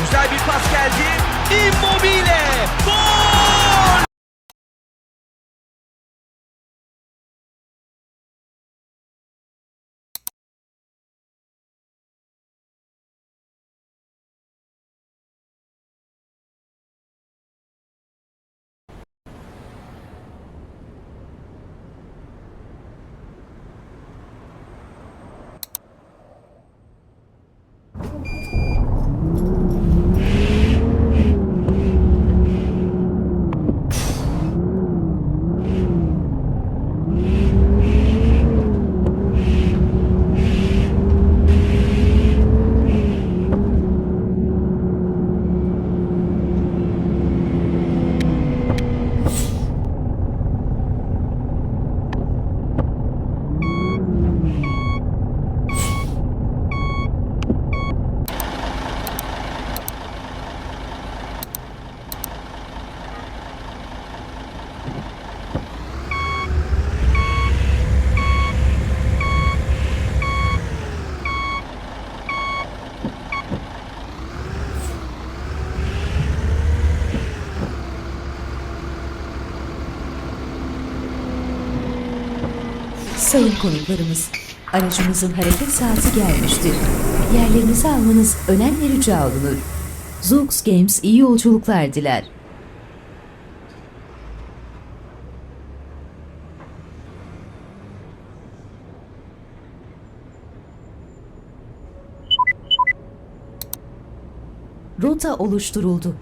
Güzel bir pas geldi. Immobile. Gol! Sayın konuklarımız, aracımızın hareket saati gelmiştir. Yerlerinizi almanız önemli rica olunur. Zoox Games iyi yolculuklar diler. Rota oluşturuldu.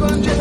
Gönce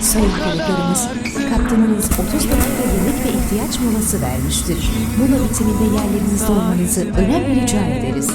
Sayın Kılıklarımız, kaptanınız 30 dakika yemek ve ihtiyaç molası vermiştir. Mola bitiminde yerlerinizde olmanızı önemli rica ederiz.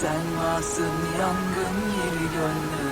Sen varsın yangın yeri gönlüm.